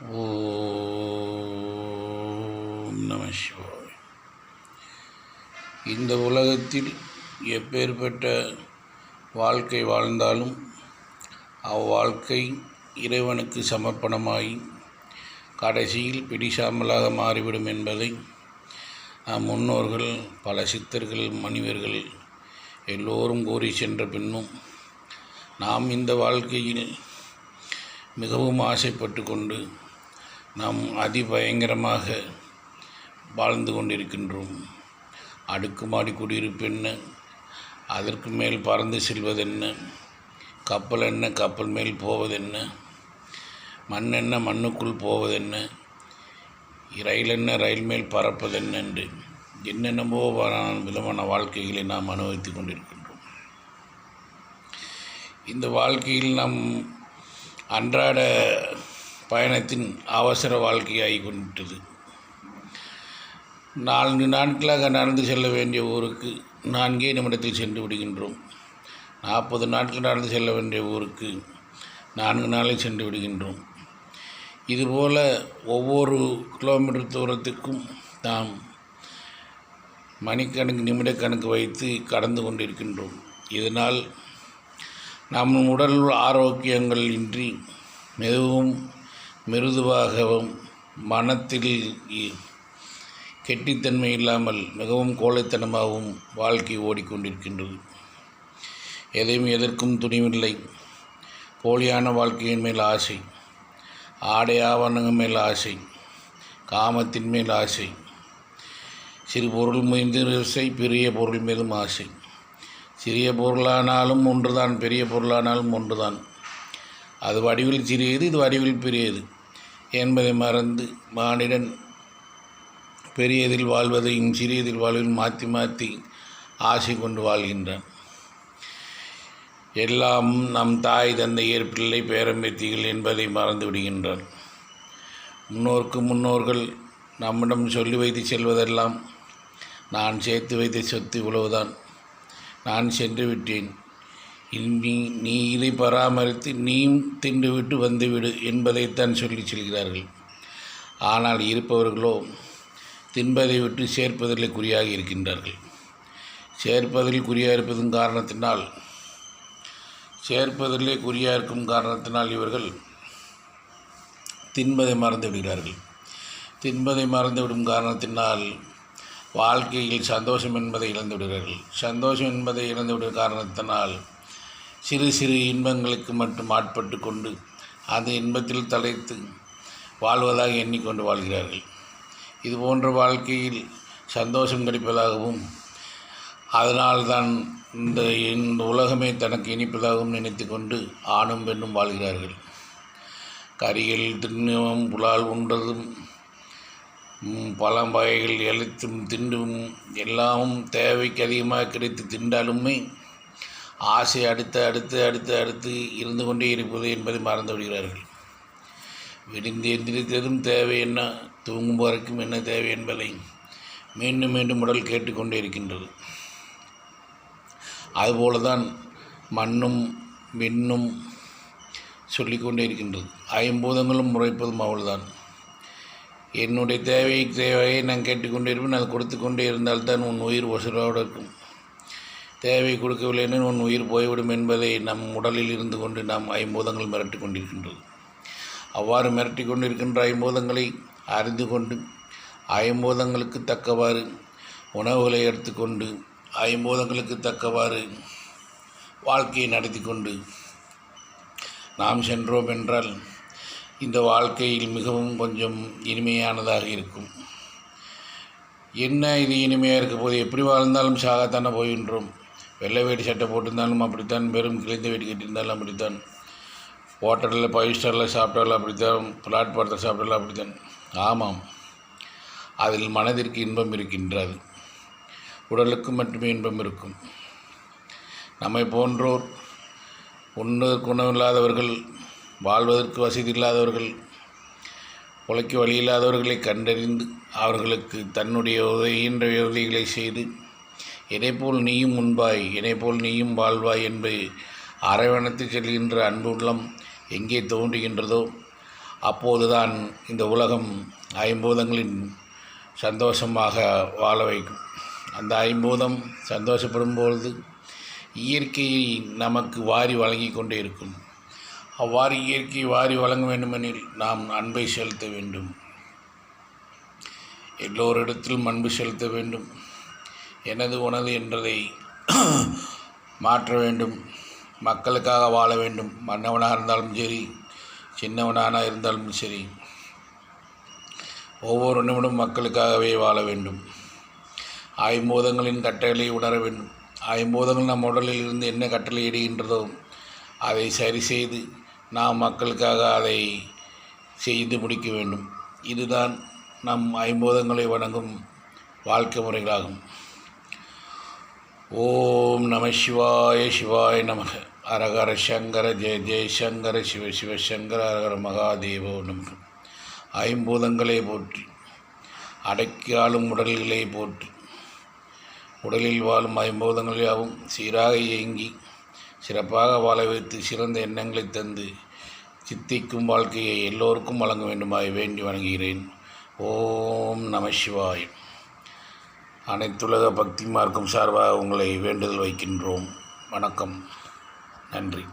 ஓம் நம சிவாய். இந்த உலகத்தில் எப்பேற்பட்ட வாழ்க்கை வாழ்ந்தாலும் அவ்வாழ்க்கை இறைவனுக்கு சமர்ப்பணமாகி கடைசியில் பிடிசாமலாக மாறிவிடும் என்பதை நம் முன்னோர்கள் பல சித்தர்கள் மனிதர்கள் எல்லோரும் கூறி சென்ற பின்னும் நாம் இந்த வாழ்க்கையில் மிகவும் ஆசைப்பட்டு கொண்டு நாம் அதிபயங்கரமாக வாழ்ந்து கொண்டிருக்கின்றோம். அடுக்குமாடி குடியிருப்பு என்ன அதற்கு மேல் பறந்து செல்வதென்ன? கப்பல் என்ன? கப்பல் மேல் போவதென்ன? மண் என்ன? மண்ணுக்குள் போவதென்ன? ரயில் என்ன? ரயில் மேல் பறப்பதென்ன என்று என்னென்னமோ விதமான வாழ்க்கைகளை நாம் அனுபவித்து கொண்டிருக்கின்றோம். இந்த வாழ்க்கையில் நாம் அன்றாட பயணத்தின் அவசர வாழ்க்கையாகி கொண்டுவிட்டது நான்கு நாட்களாக நடந்து செல்ல வேண்டிய ஊருக்கு நான்கே நிமிடத்தில் சென்று விடுகின்றோம். நாற்பது நாட்கள் நடந்து செல்ல வேண்டிய ஊருக்கு நான்கு நாளில் சென்று விடுகின்றோம். இதுபோல் ஒவ்வொரு கிலோமீட்டர் தூரத்துக்கும் நாம் மணிக்கணக்கு நிமிடக்கணக்கு வைத்து கடந்து கொண்டிருக்கின்றோம். இதனால் நம் உடல் ஆரோக்கியங்கள் இன்றி மிகவும் மிருதுவாகவும் மனத்தில் கெட்டித்தன்மை இல்லாமல் மிகவும் கோழைத்தனமாகவும் வாழ்க்கை ஓடிக்கொண்டிருக்கின்றது. எதையும் எதற்கும் துணிவில்லை. போலியான வாழ்க்கையின் மேல் ஆசை. ஆடை ஆவணங்கள் மேல் ஆசை. காமத்தின் மேல் ஆசை. சிறு பொருள் மீது ஆசை பெரிய பொருள் மீதும் ஆசை. சிறிய பொருளானாலும் ஒன்றுதான் பெரிய பொருளானாலும் ஒன்றுதான். அது வடிவில் சிறியது இது வடிவில் பெரியது. என்பதை மறந்து மானிடன் பெரியதில் வாழ்வதையும் சிறியதில் வாழ்வதையும் மாற்றி மாற்றி ஆசை கொண்டு வாழ்கின்றான். எல்லாம் நம் தாய் தந்தையர் பிள்ளை பேரம்பேத்திகள் என்பதை மறந்து விடுகின்றான். முன்னோருக்கு முன்னோர்கள் நம்மிடம் சொல்லி வைத்து செல்வதெல்லாம் நான் சேர்த்து வைத்த சொத்து இவ்வளவுதான். நான் சென்று விட்டேன். நீ நீ இதை பராமரித்து நீயும் தின்றுவிட்டு வந்துவிடு என்பதைத்தான் சொல்லி செல்கிறார்கள். ஆனால் இருப்பவர்களோ தின்பதை விட்டு சேர்ப்பதிலே குறியாக இருக்கின்றார்கள். சேர்ப்பதில் குறியாக இருப்பதன் காரணத்தினால் சேர்ப்பதிலே குறியாக இருக்கும் காரணத்தினால் இவர்கள் தின்பதை மறந்து விடுகிறார்கள். தின்பதை மறந்துவிடும் காரணத்தினால் வாழ்க்கையில் சந்தோஷம் என்பதை இழந்து விடுகிறார்கள். சந்தோஷம் என்பதை இழந்து விடும் காரணத்தினால் சிறு சிறு இன்பங்களுக்கு மட்டும் ஆட்பட்டு கொண்டு அந்த இன்பத்தில் தலைத்து வாழ்வதாக எண்ணிக்கொண்டு வாழ்கிறார்கள். இது போன்ற வாழ்க்கையில் சந்தோஷம் கிடைப்பதாகவும் அதனால்தான் இந்த இந்த உலகமே தனக்கு இனிப்பதாகவும் நினைத்து கொண்டு ஆணும் பெண்ணும் வாழ்கிறார்கள். கறிகள் திண்ணும் புலால் உண்டதும் பழம் வகைகள் எழுத்தும் திண்டும் எல்லாமும் தேவைக்கு அதிகமாக கிடைத்து திண்டாலுமே ஆசை அடுத்து அடுத்து அடுத்து அடுத்து இருந்து கொண்டே இருப்பது என்பதை மறந்து விடுகிறார்கள். விடிந்து எந்திரித்ததும் தேவை என்ன? தூங்கும் வரைக்கும் என்ன தேவை என்பதை மீண்டும் மீண்டும் உடல் கேட்டுக்கொண்டே இருக்கின்றது. அதுபோல தான் மண்ணும் விண்ணும் சொல்லிக்கொண்டே இருக்கின்றது. ஐம்பூதங்களும் முறைப்பதும் அவள்தான் என்னுடைய தேவை தேவையை நான் கேட்டுக்கொண்டே இருப்பேன். அது கொடுத்து கொண்டே இருந்தால்தான் உன் உயிர் ஒசரோடு இருக்கும். தேவை கொடுக்கவில்லைன்னு உன் உயிர் போய்விடும் என்பதை நம் உடலில் இருந்து கொண்டு நாம் ஐம்பூதங்கள் மிரட்டி கொண்டிருக்கின்றது. அவ்வாறு மிரட்டி கொண்டிருக்கின்ற ஐம்பூதங்களை அறிந்து கொண்டு ஐம்பூதங்களுக்கு தக்கவாறு உணவுகளை எடுத்துக்கொண்டு ஐம்பூதங்களுக்கு தக்கவாறு வாழ்க்கையை நடத்தி கொண்டு நாம் சென்றோம் என்றால் இந்த வாழ்க்கையில் மிகவும் கொஞ்சம் இனிமையானதாக இருக்கும். என்ன இது இனிமையாக இருக்க போது எப்படி வாழ்ந்தாலும் சாகத்தானே போகின்றோம். வெள்ளை வேட்டி சட்டை போட்டிருந்தாலும் அப்படித்தான் வெறும் கிழிந்த வேட்டி கட்டியிருந்தாலும் அப்படித்தான். ஹோட்டலில் ஃபைவ் ஸ்டாரில் சாப்பிட்டாலும் அப்படித்தான் பிளாட்பாரத்தில் சாப்பிட்டாலும் அப்படித்தான். ஆமாம் அதில் மனதிற்கு இன்பம் இருக்கின்றது. உடலுக்கு மட்டுமே இன்பம் இருக்கும். நம்மை போன்றோர் உண்ணுவதற்கு உணவில்லாதவர்கள் வாழ்வதற்கு வசதி இல்லாதவர்கள் உழைக்க வழி இல்லாதவர்களை கண்டறிந்து அவர்களுக்கு தன்னுடைய உதவியின்ற உதவிகளை செய்து இதைப்போல் நீயும் முன்பாய் இதைப்போல் நீயும் வாழ்வாய் என்று அரவணைத்து செல்கின்ற அன்புள்ளம் எங்கே தோன்றுகின்றதோ அப்போதுதான் இந்த உலகம் ஐம்பூதங்களின் சந்தோஷமாக வாழ வைக்கும். அந்த ஐம்பூதம் சந்தோஷப்படும் பொழுது இயற்கையை நமக்கு வாரி வழங்கி கொண்டே இருக்கும். அவ்வாறு இயற்கை வாரி வழங்க வேண்டுமெனில் நாம் அன்பை செலுத்த வேண்டும். எல்லோரிடத்திலும் அன்பு செலுத்த வேண்டும். எனது உனது என்றதை மாற்ற வேண்டும். மக்களுக்காக வாழ வேண்டும். மன்னவனாக இருந்தாலும் சரி சின்னவனாக இருந்தாலும் சரி ஒவ்வொரு நிமிடம் மக்களுக்காகவே வாழ வேண்டும். ஐம்பூதங்களின் கட்டளை உணர வேண்டும். ஐம்பூதங்கள் நம் உடலில் இருந்து என்ன கட்டளை இடுகின்றதோ அதை சரி செய்து நாம் மக்களுக்காக அதை செய்து முடிக்க வேண்டும். இதுதான் நம் ஐம்பூதங்களை வணங்கும் வாழ்க்கை முறைகளாகும். ஓம் நம சிவாய சிவாய நமக. அரகர சங்கர ஜெய ஜெயசங்கர சிவ சிவ சங்கர அரகர மகாதேவோ நமக. ஐம்பூதங்களை போற்றி அடக்கி ஆளும் உடல்களை போற்றி. உடலில் வாழும் ஐம்பூதங்கள் யாவும் சீராக இயங்கி சிறப்பாக வாழ வைத்து சிறந்த எண்ணங்களை தந்து சித்திக்கும் வாழ்க்கையை எல்லோருக்கும் வழங்க வேண்டுமாய் வேண்டி வணங்குகிறேன். ஓம் நம சிவாயம் அனைத்துலக பக்தி மார்க்கம் சார்பாக உங்களை வேண்டுதல் வைக்கின்றோம். வணக்கம். நன்றி.